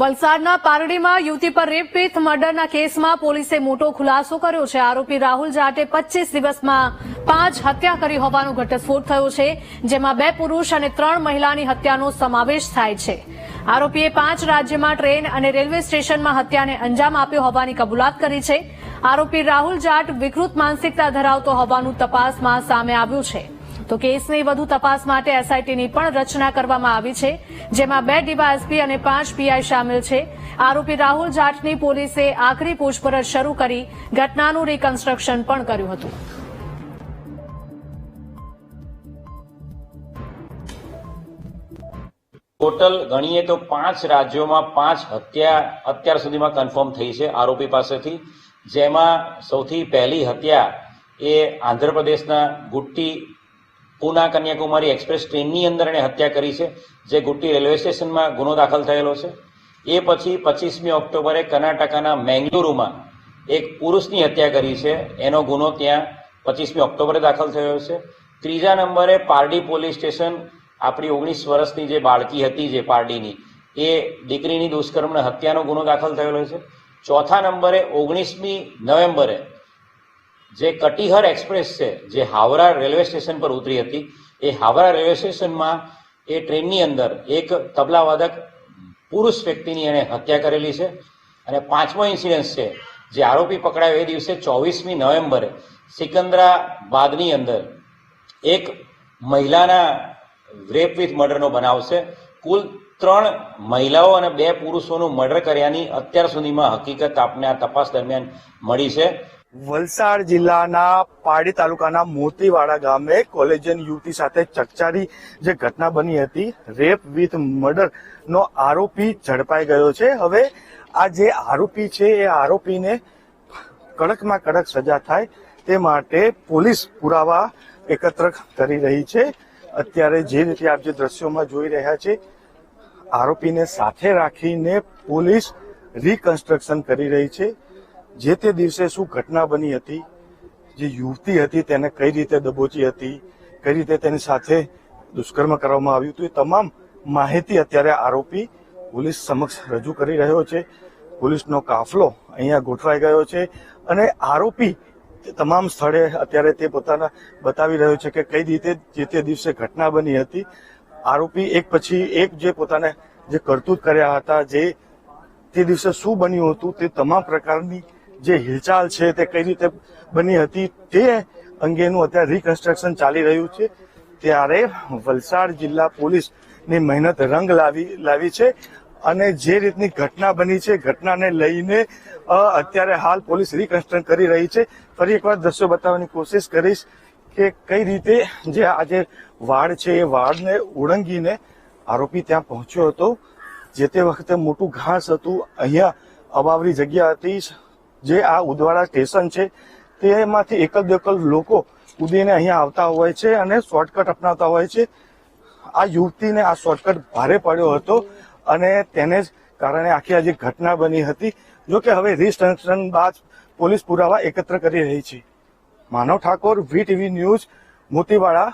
વલસાડના પારડીમાં યુવતી પર રેપ વિથ મર્ડરના કેસમાં પોલીસે મોટો ખુલાસો કર્યો છે. આરોપી રાહુલ જાટે પચીસ દિવસમાં પાંચ હત્યા કરી હોવાનો ઘટસ્ફોટ થયો છે, જેમાં બે પુરુષ અને ત્રણ મહિલાની હત્યાનો સમાવેશ થાય છે. આરોપીએ પાંચ રાજ્યમાં ટ્રેન અને રેલવે સ્ટેશનમાં હત્યાને અંજામ આપ્યો હોવાની કબૂલાત કરી છે. આરોપી રાહુલ જાટ વિકૃત માનસિકતા ધરાવતો હોવાનું તપાસમાં સામે આવ્યું છે. તો કેસની વધુ તપાસ માટે એસઆઈટીની પણ રચના કરવામાં આવી છે, જેમાં બે ડીવાયએસપી અને પાંચ પીઆઈ સામેલ છે. આરોપી રાહુલ જાટની પોલીસે આખરી પૂછપરછ શરૂ કરી ઘટનાનું રિકન્સ્ટ્રક્શન પણ કર્યું હતું. ટોટલ ગણીએ તો પાંચ રાજ્યોમાં પાંચ હત્યા અત્યાર સુધીમાં કન્ફર્મ થઈ છે આરોપી પાસેથી, જેમાં સૌથી પહેલી હત્યા એ આંધ્રપ્રદેશના ગુટ્ટી પૂના કન્યાકુમારી એક્સપ્રેસ ટ્રેનની અંદર એણે હત્યા કરી છે, જે ગુટ્ટી રેલવે સ્ટેશનમાં ગુનો દાખલ થયેલો છે. એ પછી પચીસમી ઓક્ટોબરે કર્ણાટકાના મેંગલુરુમાં એક પુરુષની હત્યા કરી છે. એનો ગુનો ત્યાં પચીસમી ઓક્ટોબરે દાખલ થયો છે. ત્રીજા નંબરે પારડી પોલીસ સ્ટેશન આપણી ઓગણીસ વર્ષની જે બાળકી હતી જે પારડીની, એ દીકરીની દુષ્કર્મના હત્યાનો ગુનો દાખલ થયેલો છે. ચોથા નંબરે ઓગણીસમી નવેમ્બરે જે કટિહર એક્સપ્રેસ છે, જે હાવરા રેલવે સ્ટેશન પર ઉતરી હતી, એ હાવરા રેલવે સ્ટેશનમાં એ ટ્રેનની અંદર એક તબલાવાદક પુરુષ વ્યક્તિની એણે હત્યા કરેલી છે અને પાંચમો ઇન્સિડન્સ છે, જે આરોપી પકડાયો એ દિવસે ચોવીસમી નવેમ્બરે સિકંદરાબાદની અંદર એક મહિલાના રેપ વિથ મર્ડરનો બનાવ છે. કુલ ત્રણ મહિલાઓ અને બે પુરુષોનું મર્ડર કર્યાની અત્યાર સુધીમાં હકીકત આપને આ તપાસ દરમિયાન મળી છે. વલસાડ જિલ્લાના પાડી તાલુકાના મોતીવાડા ગામે કોલેજન યુવતી સાથે ચકચારી જે ઘટના બની હતી, રેપ વિથ મર્ડર નો આરોપી ઝડપાઈ ગયો છે. હવે આ જે આરોપી છે, એ આરોપીને કડકમાં કડક સજા થાય તે માટે પોલીસ પુરાવા એકત્ર કરી રહી છે. અત્યારે જે રીતે આપ જે દ્રશ્યોમાં જોઈ રહ્યા છે, આરોપીને સાથે રાખીને પોલીસ રિકન્સ્ટ્રક્શન કરી રહી છે. જે તે દિવસે શું ઘટના બની હતી, જે યુવતી હતી તેને કઈ રીતે દબોચી હતી, કઈ રીતે તેની સાથે દુષ્કર્મ કરવામાં આવ્યું હતું, એ તમામ માહિતી અત્યારે આરોપી પોલીસ સમક્ષ રજૂ કરી રહ્યો છે. પોલીસનો કાફલો અહીંયા ગોઠવાઈ ગયો છે અને આરોપી તમામ સ્થળે અત્યારે તે પોતાના બતાવી રહ્યો છે કે કઈ રીતે જે તે દિવસે ઘટના બની હતી. આરોપી એક પછી એક જે પોતાને જે કરતૂત કર્યા હતા, જે તે દિવસે શું બન્યું હતું, તે તમામ પ્રકારની જે હિલચાલ છે તે કઈ રીતે બની હતી તે અંગેનું અત્યારે રિકન્સ્ટ્રક્શન ચાલી રહ્યું છે. ત્યારે વલસાડ જિલ્લા પોલીસની મહેનત રંગ લાવી લાવી છે અને જે રીતની ઘટના બની છે, ઘટનાને લઈને અત્યારે હાલ પોલીસ રિકન્સ્ટ્રક્ટ કરી રહી છે. ફરી એકવાર દ્રશ્યો બતાવવાની કોશિશ કરીશ કે કઈ રીતે જે આજે વાડ છે, એ વાડને ઓળંગીને આરોપી ત્યાં પહોંચ્યો હતો. જે તે વખતે મોટું ઘાસ હતું. અહીંયા અબાવરી જગ્યા હતી. જે આ ઉદવાડા સ્ટેશન છે, તેમાંથી એકલ દોકલ લોકો કૂદીને અહીંયા આવતા હોય છે અને શોર્ટકટ અપનાવતા હોય છે. આ યુવતીને આ શોર્ટકટ ભારે પડ્યો હતો અને તેને જ કારણે આખી આ ઘટના બની હતી, જો કે હવે રિસ્ટ્રક્શન બાદ પોલીસ પુરાવા એકત્ર કરી રહી છે. Manav Thakor V TV news Motivada.